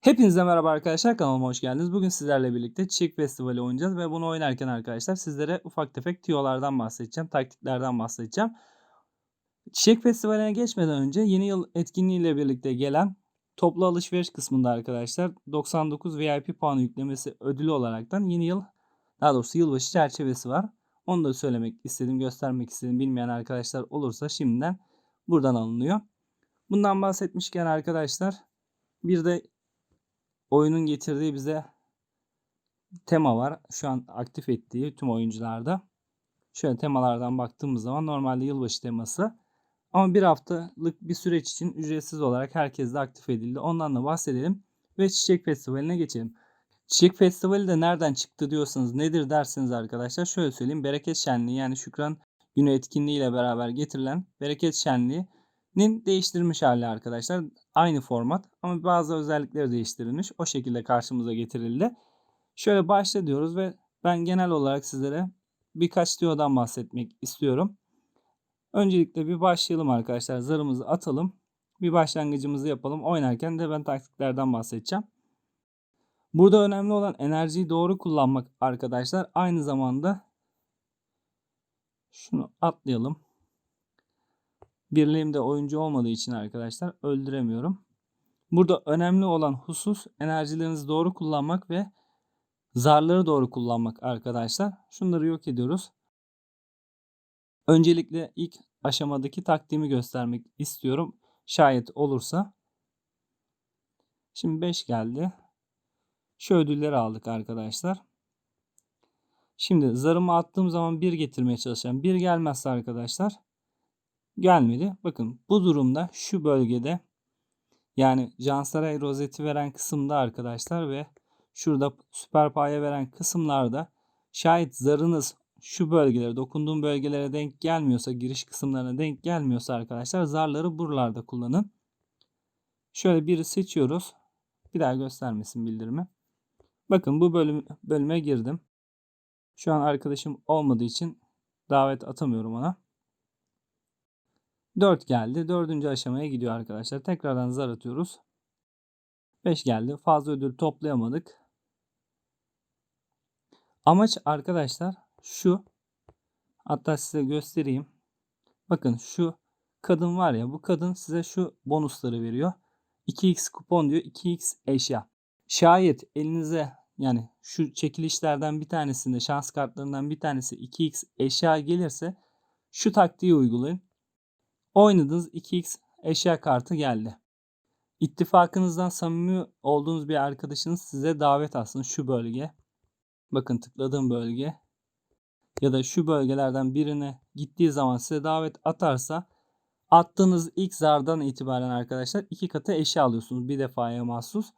Hepinize merhaba arkadaşlar kanalıma hoş geldiniz. Bugün sizlerle birlikte Çiçek Festivali oynayacağız ve bunu oynarken arkadaşlar sizlere ufak tefek tiyolardan bahsedeceğim, taktiklerden bahsedeceğim. Çiçek Festivali'ne geçmeden önce yeni yıl etkinliğiyle birlikte gelen toplu alışveriş kısmında arkadaşlar 99 VIP puanı yüklemesi ödülü olaraktan yeni yıl daha doğrusu yılbaşı çerçevesi var. Onu da söylemek istedim, göstermek istedim. Bilmeyen arkadaşlar olursa şimdiden buradan alınıyor. Bundan bahsetmişken arkadaşlar bir de oyunun getirdiği bize tema var. Şu an aktif ettiği tüm oyuncularda. Şöyle temalardan baktığımız zaman normalde yılbaşı teması. Ama bir haftalık bir süreç için ücretsiz olarak herkes de aktif edildi. Ondan da bahsedelim ve Çiçek Festivali'ne geçelim. Çiçek Festivali de nereden çıktı diyorsanız nedir dersiniz arkadaşlar. Şöyle söyleyeyim. Bereket Şenliği yani Şükran Günü etkinliği ile beraber getirilen Bereket Şenliği'nin değiştirilmiş hali arkadaşlar. Aynı format ama bazı özellikleri değiştirilmiş. O şekilde karşımıza getirildi. Şöyle başla diyoruz ve ben genel olarak sizlere birkaç tiyodan bahsetmek istiyorum. Öncelikle bir başlayalım arkadaşlar. Zarımızı atalım. Bir başlangıcımızı yapalım. Oynarken de ben taktiklerden bahsedeceğim. Burada önemli olan enerjiyi doğru kullanmak arkadaşlar. Aynı zamanda şunu atlayalım. Birliğimde oyuncu olmadığı için arkadaşlar öldüremiyorum. Burada önemli olan husus enerjilerinizi doğru kullanmak ve zarları doğru kullanmak arkadaşlar. Şunları yok ediyoruz. Öncelikle ilk aşamadaki taktiğimi göstermek istiyorum. Şayet olursa. Şimdi 5 geldi. Şu ödülleri aldık arkadaşlar. Şimdi zarımı attığım zaman 1 getirmeye çalışacağım. 1 gelmezse arkadaşlar gelmedi. Bakın bu durumda şu bölgede yani Cansaray rozeti veren kısımda arkadaşlar ve şurada süper paya veren kısımlarda şayet zarınız şu bölgelere dokunduğum bölgelere denk gelmiyorsa giriş kısımlarına denk gelmiyorsa arkadaşlar zarları buralarda kullanın. Şöyle biri seçiyoruz. Bir daha göstermesin bildirimi. Bakın bu bölüm, bölüme girdim. Şu an arkadaşım olmadığı için davet atamıyorum ona. 4 geldi. Dördüncü aşamaya gidiyor arkadaşlar. Tekrardan zar atıyoruz. 5 geldi. Fazla ödül toplayamadık. Amaç arkadaşlar şu. Hatta size göstereyim. Bakın şu kadın var ya bu kadın size şu bonusları veriyor. 2x kupon diyor 2x eşya. Şayet elinize yani şu çekilişlerden bir tanesinde şans kartlarından bir tanesi 2x eşya gelirse şu taktiği uygulayın. Oynadığınız 2x eşya kartı geldi. İttifakınızdan samimi olduğunuz bir arkadaşınız size davet atsın şu bölge. Bakın tıkladığım bölge. Ya da şu bölgelerden birine gittiği zaman size davet atarsa attığınız ilk zardan itibaren arkadaşlar iki katı eşya alıyorsunuz bir defaya mahsus.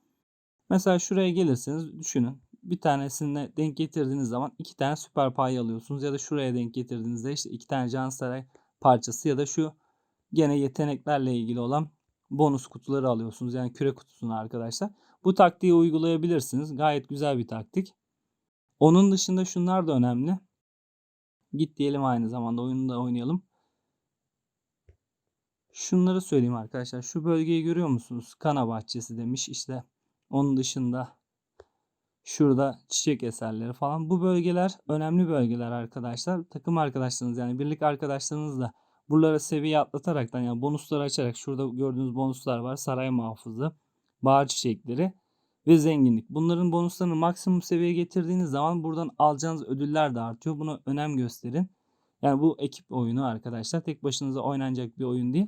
Mesela şuraya gelirseniz düşünün. Bir tanesine denk getirdiğiniz zaman iki tane süper pay alıyorsunuz. Ya da şuraya denk getirdiğinizde işte iki tane can saray parçası ya da şu Gene yeteneklerle ilgili olan bonus kutuları alıyorsunuz. Yani küre kutusunu arkadaşlar. Bu taktiği uygulayabilirsiniz. Gayet güzel bir taktik. Onun dışında şunlar da önemli. Git diyelim aynı zamanda oyunu da oynayalım. Şunları söyleyeyim arkadaşlar. Şu bölgeyi görüyor musunuz? Kana bahçesi demiş. İşte onun dışında şurada çiçek eserleri falan. Bu bölgeler önemli bölgeler arkadaşlar. Takım arkadaşlarınız yani birlik arkadaşlarınızla Buralara seviye atlataraktan yani bonusları açarak şurada gördüğünüz bonuslar var. Saray muhafızı, bahar çiçekleri ve zenginlik. Bunların bonuslarını maksimum seviyeye getirdiğiniz zaman buradan alacağınız ödüller de artıyor. Buna önem gösterin. Yani bu ekip oyunu arkadaşlar. Tek başınıza oynanacak bir oyun değil.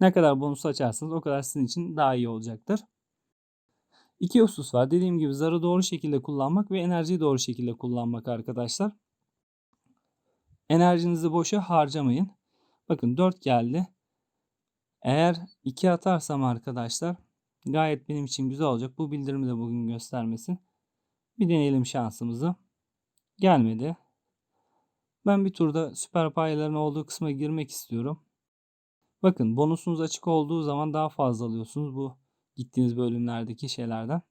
Ne kadar bonus açarsanız o kadar sizin için daha iyi olacaktır. İki husus var. Dediğim gibi zarı doğru şekilde kullanmak ve enerjiyi doğru şekilde kullanmak arkadaşlar. Enerjinizi boşa harcamayın. Bakın 4 geldi. Eğer 2 atarsam arkadaşlar gayet benim için güzel olacak. Bu bildirimi de bugün göstermesin. Bir deneyelim şansımızı. Gelmedi. Ben bir turda süper payların olduğu kısma girmek istiyorum. Bakın bonusunuz açık olduğu zaman daha fazla alıyorsunuz bu gittiğiniz bölümlerdeki şeylerden.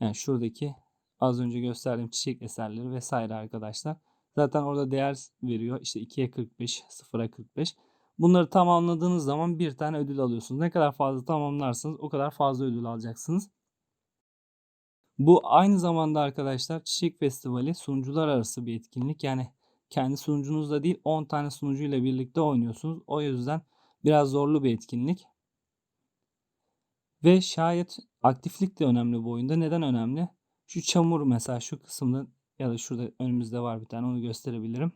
Yani şuradaki az önce gösterdiğim çiçek eserleri vesaire arkadaşlar. Zaten orada değer veriyor. İşte 2'ye 45, 0'a 45. Bunları tamamladığınız zaman bir tane ödül alıyorsunuz. Ne kadar fazla tamamlarsanız o kadar fazla ödül alacaksınız. Bu aynı zamanda arkadaşlar Çiçek Festivali sunucular arası bir etkinlik. Yani kendi sunucunuzla değil 10 tane sunucuyla birlikte oynuyorsunuz. O yüzden biraz zorlu bir etkinlik. Ve şayet aktiflik de önemli bu oyunda. Neden önemli? Şu çamur mesela şu kısımda ya da şurada önümüzde var bir tane onu gösterebilirim.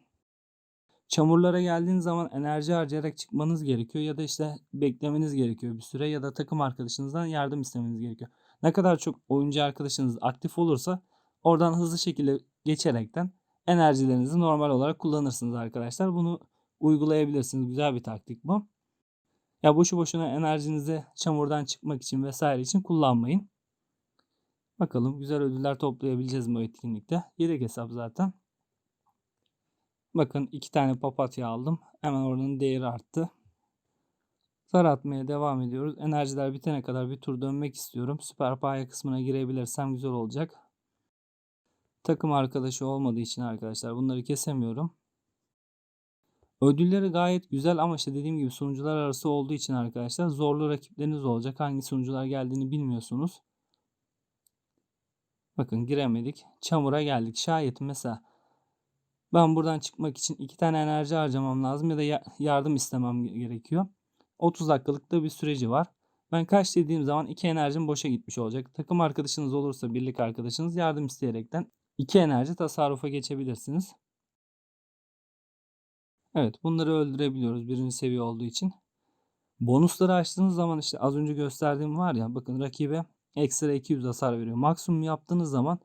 Çamurlara geldiğiniz zaman enerji harcayarak çıkmanız gerekiyor ya da işte beklemeniz gerekiyor bir süre ya da takım arkadaşınızdan yardım istemeniz gerekiyor. Ne kadar çok oyuncu arkadaşınız aktif olursa oradan hızlı şekilde geçerekten enerjilerinizi normal olarak kullanırsınız arkadaşlar. Bunu uygulayabilirsiniz. Güzel bir taktik bu. Ya boşu boşuna enerjinizi çamurdan çıkmak için vesaire için kullanmayın. Bakalım güzel ödüller toplayabileceğiz o etkinlikte. Yedek hesap zaten. Bakın iki tane papatya aldım. Hemen oranın değeri arttı. Zar atmaya devam ediyoruz. Enerjiler bitene kadar bir tur dönmek istiyorum. Süper paya kısmına girebilirsem güzel olacak. Takım arkadaşı olmadığı için arkadaşlar bunları kesemiyorum. Ödülleri gayet güzel ama işte dediğim gibi sunucular arası olduğu için arkadaşlar zorlu rakipleriniz olacak. Hangi sunucular geldiğini bilmiyorsunuz. Bakın giremedik. Çamura geldik. Şayet mesela ben buradan çıkmak için iki tane enerji harcamam lazım ya da yardım istemem gerekiyor. 30 dakikalık da bir süreci var. Ben kaç dediğim zaman iki enerjim boşa gitmiş olacak. Takım arkadaşınız olursa birlik arkadaşınız yardım isteyerekten iki enerji tasarrufa geçebilirsiniz. Evet bunları öldürebiliyoruz birinci seviye olduğu için. Bonusları açtığınız zaman işte az önce gösterdiğim var ya bakın rakibe ekstra 200 hasar veriyor. Maksimum yaptığınız zaman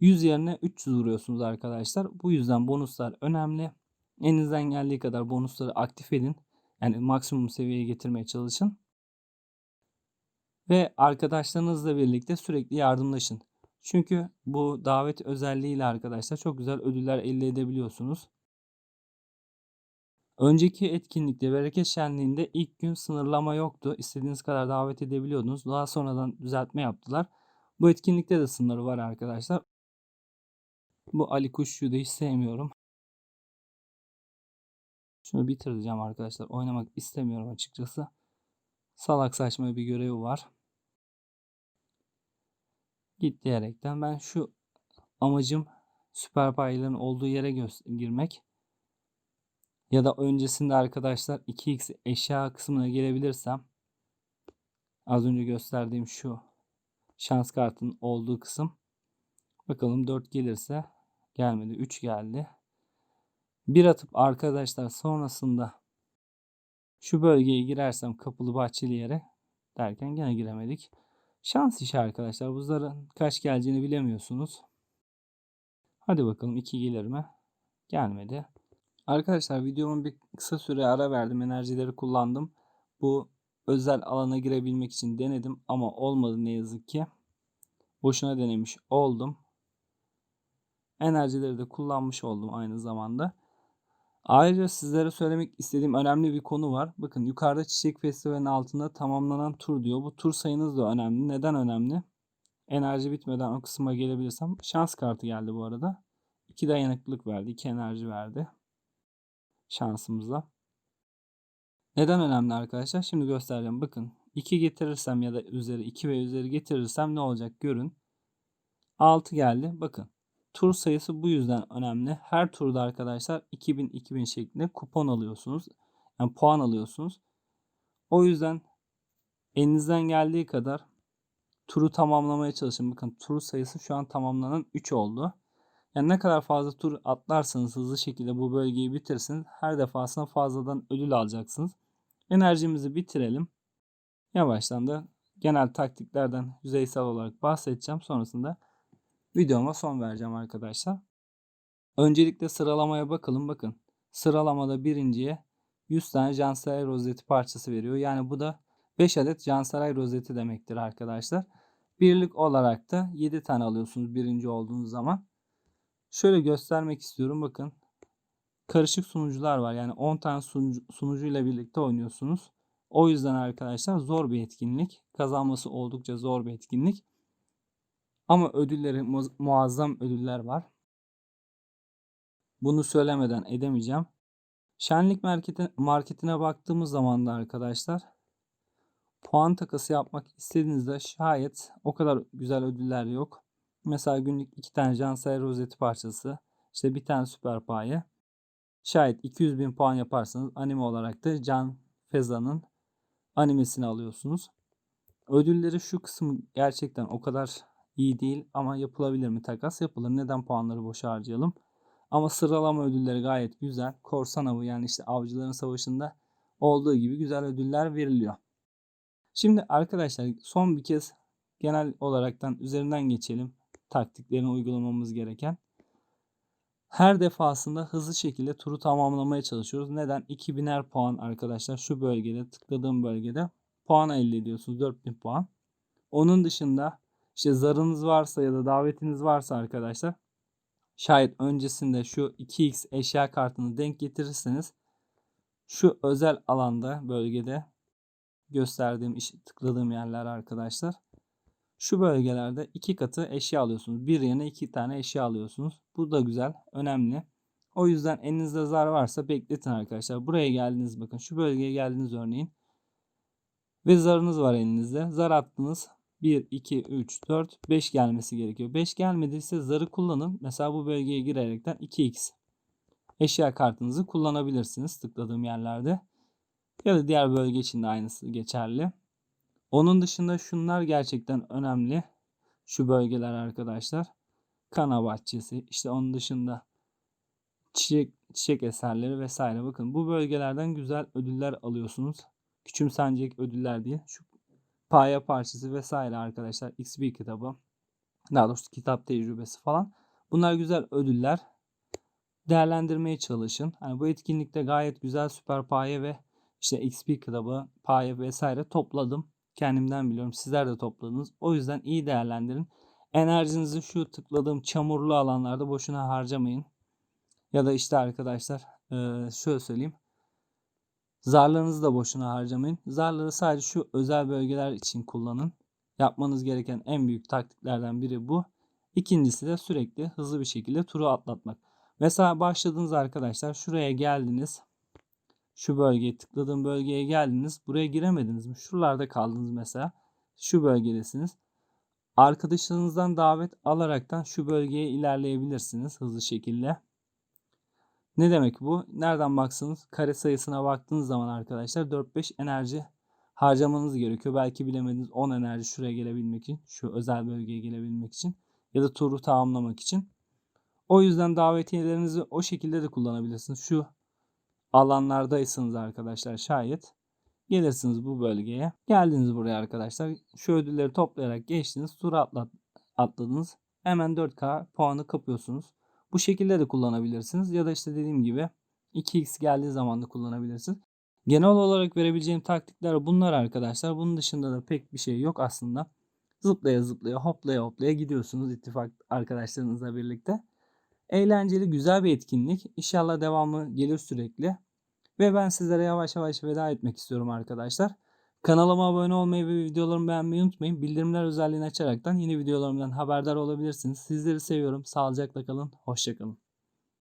100 yerine 300 vuruyorsunuz arkadaşlar. Bu yüzden bonuslar önemli. Elinizden geldiği kadar bonusları aktif edin. Yani maksimum seviyeye getirmeye çalışın. Ve arkadaşlarınızla birlikte sürekli yardımlaşın. Çünkü bu davet özelliğiyle arkadaşlar çok güzel ödüller elde edebiliyorsunuz. Önceki etkinlikte bereket şenliğinde ilk gün sınırlama yoktu. İstediğiniz kadar davet edebiliyordunuz. Daha sonradan düzeltme yaptılar. Bu etkinlikte de sınırı var arkadaşlar. Bu Ali Kuşçu'yu da hiç sevmiyorum. Şunu bitireceğim arkadaşlar. Oynamak istemiyorum açıkçası. Salak saçma bir görevi var. Git diyerekten ben şu amacım süper payların olduğu yere girmek. Ya da öncesinde arkadaşlar 2x eşya kısmına gelebilirsem az önce gösterdiğim şu şans kartının olduğu kısım. Bakalım 4 gelirse gelmedi. 3 geldi. Bir atıp arkadaşlar sonrasında şu bölgeye girersem kapılı bahçeli yere derken gene giremedik. Şans işi arkadaşlar. Buzların kaç geleceğini bilemiyorsunuz. Hadi bakalım 2 gelir mi? Gelmedi. Arkadaşlar videomun bir kısa süre ara verdim. Enerjileri kullandım. Bu özel alana girebilmek için denedim ama olmadı ne yazık ki. Boşuna denemiş oldum. Enerjileri de kullanmış oldum aynı zamanda. Ayrıca sizlere söylemek istediğim önemli bir konu var. Bakın yukarıda Çiçek Festivali'nin altında tamamlanan tur diyor. Bu tur sayınız da önemli. Neden önemli? Enerji bitmeden o kısma gelebilirsem. Şans kartı geldi bu arada. 2 dayanıklılık verdi. 2 enerji verdi. Şansımıza. Neden önemli arkadaşlar? Şimdi göstereceğim. Bakın 2 getirirsem ya da üzeri 2 ve üzeri getirirsem ne olacak görün. 6 geldi. Bakın Tur sayısı bu yüzden önemli. Her turda arkadaşlar 2000-2000 şeklinde kupon alıyorsunuz. Yani puan alıyorsunuz. O yüzden elinizden geldiği kadar turu tamamlamaya çalışın. Bakın tur sayısı şu an tamamlanan 3 oldu. Yani ne kadar fazla tur atlarsanız hızlı şekilde bu bölgeyi bitirsiniz. Her defasında fazladan ödül alacaksınız. Enerjimizi bitirelim. Yavaştan da genel taktiklerden yüzeysel olarak bahsedeceğim. Sonrasında videoma son vereceğim arkadaşlar. Öncelikle sıralamaya bakalım. Bakın sıralamada birinciye 100 tane Cansaray rozeti parçası veriyor. Yani bu da 5 adet Cansaray rozeti demektir arkadaşlar. Birlik olarak da 7 tane alıyorsunuz birinci olduğunuz zaman. Şöyle göstermek istiyorum. Bakın karışık sunucular var. Yani 10 tane sunucu, sunucuyla birlikte oynuyorsunuz. O yüzden arkadaşlar zor bir etkinlik. Kazanması oldukça zor bir etkinlik. Ama ödülleri muazzam ödüller var. Bunu söylemeden edemeyeceğim. Şenlik marketi, marketine baktığımız zaman da arkadaşlar puan takası yapmak istediğinizde şayet o kadar güzel ödüller yok. Mesela günlük iki tane Cansel rozeti parçası, işte bir tane süper paye. Şayet 200 bin puan yaparsanız anime olarak da Can Feza'nın animesini alıyorsunuz. Ödülleri şu kısmı gerçekten o kadar iyi değil ama yapılabilir mi takas? Yapılır. Neden puanları boşa harcayalım? Ama sıralama ödülleri gayet güzel. Korsan avı yani işte avcıların savaşında olduğu gibi güzel ödüller veriliyor. Şimdi arkadaşlar son bir kez genel olaraktan üzerinden geçelim. Taktiklerini uygulamamız gereken. Her defasında hızlı şekilde turu tamamlamaya çalışıyoruz. Neden? 2000'er puan arkadaşlar şu bölgede tıkladığım bölgede puan elde ediyorsunuz. 4000 puan. Onun dışında işte zarınız varsa ya da davetiniz varsa arkadaşlar şayet öncesinde şu 2x eşya kartını denk getirirseniz şu özel alanda bölgede gösterdiğim tıkladığım yerler arkadaşlar şu bölgelerde iki katı eşya alıyorsunuz. Bir yerine iki tane eşya alıyorsunuz. Bu da güzel, önemli. O yüzden elinizde zar varsa bekletin arkadaşlar. Buraya geldiniz bakın. Şu bölgeye geldiniz örneğin. Ve zarınız var elinizde. Zar attınız. 1, 2, 3, 4, 5 gelmesi gerekiyor. 5 gelmediyse zarı kullanın. Mesela bu bölgeye girerekten 2x eşya kartınızı kullanabilirsiniz tıkladığım yerlerde. Ya da diğer bölge için de aynısı geçerli. Onun dışında şunlar gerçekten önemli. Şu bölgeler arkadaşlar. Kana bahçesi. işte onun dışında çiçek, çiçek eserleri vesaire. Bakın bu bölgelerden güzel ödüller alıyorsunuz. Küçümsenecek ödüller değil. Şu paya parçası vesaire arkadaşlar. XP kitabı. Daha doğrusu kitap tecrübesi falan. Bunlar güzel ödüller. Değerlendirmeye çalışın. Yani bu etkinlikte gayet güzel süper paye ve işte XP kitabı, paye vesaire topladım. Kendimden biliyorum. Sizler de topladınız. O yüzden iyi değerlendirin. Enerjinizi şu tıkladığım çamurlu alanlarda boşuna harcamayın. Ya da işte arkadaşlar şöyle söyleyeyim. Zarlarınızı da boşuna harcamayın. Zarları sadece şu özel bölgeler için kullanın. Yapmanız gereken en büyük taktiklerden biri bu. İkincisi de sürekli hızlı bir şekilde turu atlatmak. Mesela başladınız arkadaşlar. Şuraya geldiniz. Şu bölgeye tıkladığım bölgeye geldiniz. Buraya giremediniz mi? Şuralarda kaldınız mesela. Şu bölgedesiniz. Arkadaşlarınızdan davet alaraktan şu bölgeye ilerleyebilirsiniz hızlı şekilde. Ne demek bu? Nereden baksanız kare sayısına baktığınız zaman arkadaşlar 4-5 enerji harcamanız gerekiyor. Belki bilemediniz 10 enerji şuraya gelebilmek için, şu özel bölgeye gelebilmek için ya da turu tamamlamak için. O yüzden davetiyelerinizi o şekilde de kullanabilirsiniz. Şu alanlardaysanız arkadaşlar şayet gelirsiniz bu bölgeye. Geldiniz buraya arkadaşlar. Şu ödülleri toplayarak geçtiniz. Turu atlat, atladınız. Hemen 4K puanı kapıyorsunuz. Bu şekilde de kullanabilirsiniz. Ya da işte dediğim gibi 2x geldiği zaman da kullanabilirsiniz. Genel olarak verebileceğim taktikler bunlar arkadaşlar. Bunun dışında da pek bir şey yok aslında. Zıplaya zıplaya hoplaya hoplaya gidiyorsunuz ittifak arkadaşlarınızla birlikte. Eğlenceli güzel bir etkinlik. İnşallah devamı gelir sürekli. Ve ben sizlere yavaş yavaş veda etmek istiyorum arkadaşlar. Kanalıma abone olmayı ve videolarımı beğenmeyi unutmayın. Bildirimler özelliğini açaraktan yeni videolarımdan haberdar olabilirsiniz. Sizleri seviyorum. Sağlıcakla kalın. Hoşçakalın.